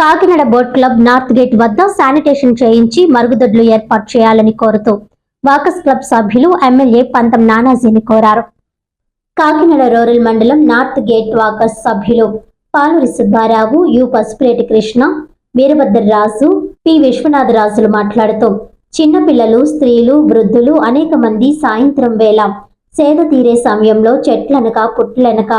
Kakinada boat club north gate వద్ద sanitation చేయించి మరుగుదొడ్లు ఏర్పాటు చేయాలని కోరుతూ వాకస్ క్లబ్ సభ్యులు ఎమ్మెల్యే పంతం నానాజీని కోరారు. కాకినాడ రూరల్ మండలం నార్త్ గేట్ వాకస్ సభ్యులు పాలూరి సుబ్బారావు యు పసుపులేటి కృష్ణ వీరభద్రరాజు పి విశ్వనాథరాజులు మాట్లాడుతూ చిన్నపిల్లలు స్త్రీలు వృద్ధులు అనేక మంది సాయంత్రం వేళ సేద తీరే సమయంలో చెట్లనక పుట్లనక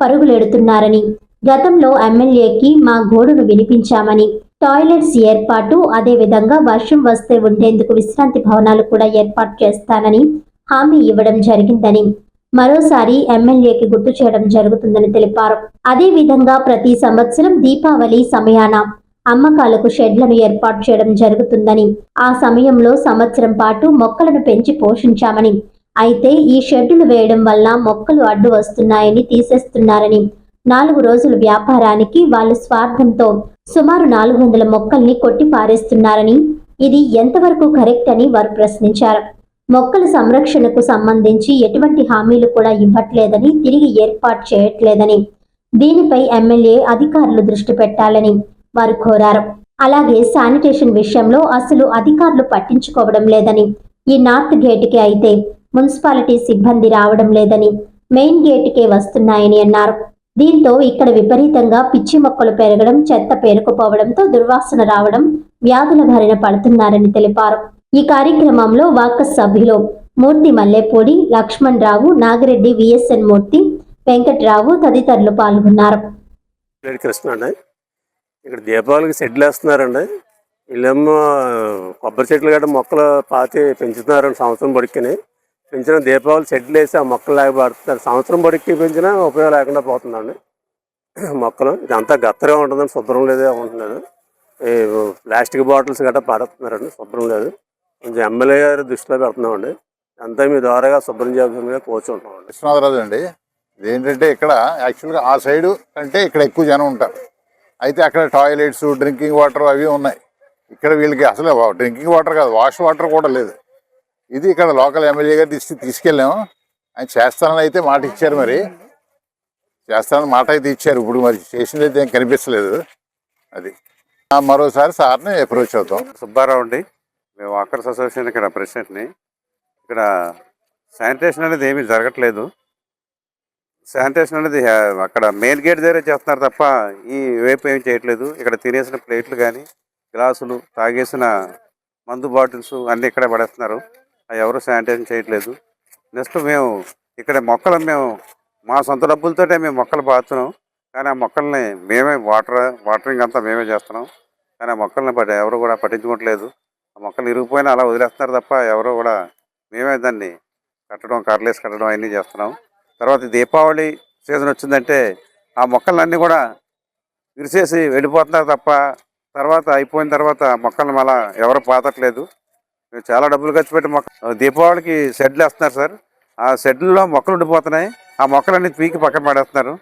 పరుగులెడుతున్నారని గతంలో ఎమ్మెల్యేకి మా గోడును వినిపించామని టాయిలెట్స్ ఏర్పాటు అదే విధంగా వర్షం వస్తే ఉండేందుకు విశ్రాంతి భవనాలు కూడా ఏర్పాటు చేస్తానని హామీ ఇవ్వడం జరిగిందని మరోసారి ఎమ్మెల్యేకి గుర్తు చేయడం జరుగుతుందని తెలిపారు. అదే విధంగా ప్రతి సంవత్సరం దీపావళి సమయాన అమ్మకాలకు షెడ్లను ఏర్పాటు చేయడం జరుగుతుందని ఆ సమయంలో సంవత్సరం పాటు మొక్కలను పెంచి పోషించామని అయితే ఈ షెడ్డులు వేయడం వల్ల మొక్కలు అడ్డు వస్తున్నాయని తీసేస్తున్నారని నాలుగు రోజుల వ్యాపారానికి వాళ్ళు స్వార్థంతో సుమారు నాలుగు వందల మొక్కల్ని కొట్టి పారేస్తున్నారని ఇది ఎంతవరకు కరెక్ట్ అని వారు ప్రశ్నించారు. మొక్కల సంరక్షణకు సంబంధించి ఎటువంటి హామీలు కూడా ఇవ్వట్లేదని తిరిగి ఏర్పాటు చేయట్లేదని దీనిపై ఎమ్మెల్యే అధికారులు దృష్టి పెట్టాలని వారు కోరారు. అలాగే శానిటేషన్ విషయంలో అసలు అధికారులు పట్టించుకోవడం లేదని ఈ నార్త్ గేటుకి అయితే మున్సిపాలిటీ సిబ్బంది రావడం లేదని మెయిన్ గేటుకే వస్తున్నాయని అన్నారు. దీంతో ఇక్కడ విపరీతంగా పిచ్చి మొక్కలు పెరగడం చెత్త పేరుకుపోవడంతో దుర్వాసన రావడం వ్యాధుల బారిన పడుతున్నారని తెలిపారు. ఈ కార్యక్రమంలో వాకస్ సభ్యులు మూర్తి మల్లెపూడి లక్ష్మణ్ రావు నాగిరెడ్డి విఎస్ఎన్ మూర్తి వెంకట్రావు తదితరులు పాల్గొన్నారు. కృష్ణ అండి. ఇక్కడ దీపావళికి సెడ్లు వేస్తున్నారండి. వీళ్ళేమో కొబ్బరి చెట్లు గట్రా మొక్కలు పాతి పెంచుతున్నారండి సంవత్సరం పొడికిని పెంచిన దీపావళి షెడ్లు వేసి ఆ మొక్కలు లేక పడుతున్నారు. సంవత్సరం పొడికి పెంచినా ఉపయోగం లేకుండా పోతుందండి. మొక్కలు ఇదంతా గత్తగా ఉంటుందండి శుభ్రం లేదే ఉంటున్నాను ఈ ప్లాస్టిక్ బాటిల్స్ గట్రా పడుతున్నారండి శుభ్రం లేదు. కొంచెం ఎమ్మెల్యే గారి దృష్టిలో పెడుతున్నామండి. అంతా మీ ద్వారాగా శుభ్రం చేయాల్సిందిగా కూర్చుంటామండి విశ్వనాథరాజు అండి ఇదేంటంటే ఇక్కడ యాక్చువల్గా ఆ సైడు కంటే ఇక్కడ ఎక్కువ జనం ఉంటారు. అయితే అక్కడ టాయిలెట్స్ డ్రింకింగ్ వాటర్ అవి ఉన్నాయి. ఇక్కడ వీళ్ళకి అసలు డ్రింకింగ్ వాటర్ కాదు వాష్ వాటర్ కూడా లేదు. ఇది ఇక్కడ లోకల్ ఎమ్మెల్యే గారు తీసుకు తీసుకెళ్ళాము. ఆయన చేస్తానని అయితే మాట ఇచ్చారు మరి. చేస్తానని మాట అయితే ఇచ్చారు ఇప్పుడు మరి చేసింది అయితే ఏం కనిపించలేదు అది. మరోసారి సార్ని అప్రోచ్ అవుతాం. సుబ్బారావు అండి. మేము వాకర్స్ అసోసియేషన్ ఇక్కడ ప్రెసిడెంట్ని. ఇక్కడ శానిటేషన్ అనేది ఏమీ జరగట్లేదు. శానిటేషన్ అనేది అక్కడ మెయిన్ గేట్ దగ్గర చేస్తున్నారు తప్ప ఈ వైపు ఏమి చేయట్లేదు. ఇక్కడ తినేసిన ప్లేట్లు కానీ గ్లాసులు తాగేసిన మందు బాటిల్స్ అన్నీ ఇక్కడ పడేస్తున్నారు. అవి ఎవరు శానిటైజ్ చేయట్లేదు. నెక్స్ట్ మేము ఇక్కడ మొక్కలు మేము మా సొంత డబ్బులతోటే మేము మొక్కలు పాతున్నాం. కానీ ఆ మొక్కల్ని మేమే వాటర్ వాటరింగ్ అంతా మేమే చేస్తున్నాం. కానీ ఆ మొక్కల్ని పట్టి ఎవరు కూడా పట్టించుకోవట్లేదు. ఆ మొక్కలు ఇరిగిపోయినా అలా వదిలేస్తున్నారు తప్ప ఎవరు కూడా మేమే దాన్ని కట్టడం కర్లేసి కట్టడం అవన్నీ చేస్తున్నాం. తర్వాత దీపావళి సీజన్ వచ్చిందంటే ఆ మొక్కలన్నీ కూడా విరిసేసి వెళ్ళిపోతున్నారు తప్ప తర్వాత అయిపోయిన తర్వాత మొక్కలను మళ్ళా ఎవరు పాతట్లేదు. చాలా డబ్బులు ఖర్చు పెట్టి మొక్క దీపావళికి షెడ్లు వేస్తున్నారు సార్. ఆ షెడ్లలో మొక్కలు ఉండిపోతున్నాయి. ఆ మొక్కలన్నీ పీకి పక్కన పడేస్తున్నారు.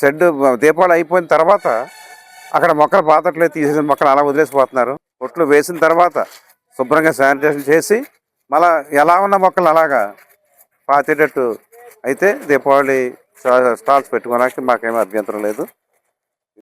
షెడ్ దీపావళి అయిపోయిన తర్వాత అక్కడ మొక్కలు పాతట్లేదు తీసేసిన మొక్కలు అలా వదిలేసిపోతున్నారు. ఒట్లు వేసిన తర్వాత శుభ్రంగా శానిటైజేషన్ చేసి మళ్ళా ఎలా ఉన్న మొక్కలు అలాగా పాతేటట్టు అయితే దీపావళి స్టాల్స్ పెట్టుకోవడానికి మాకేమీ అభ్యంతరం లేదు.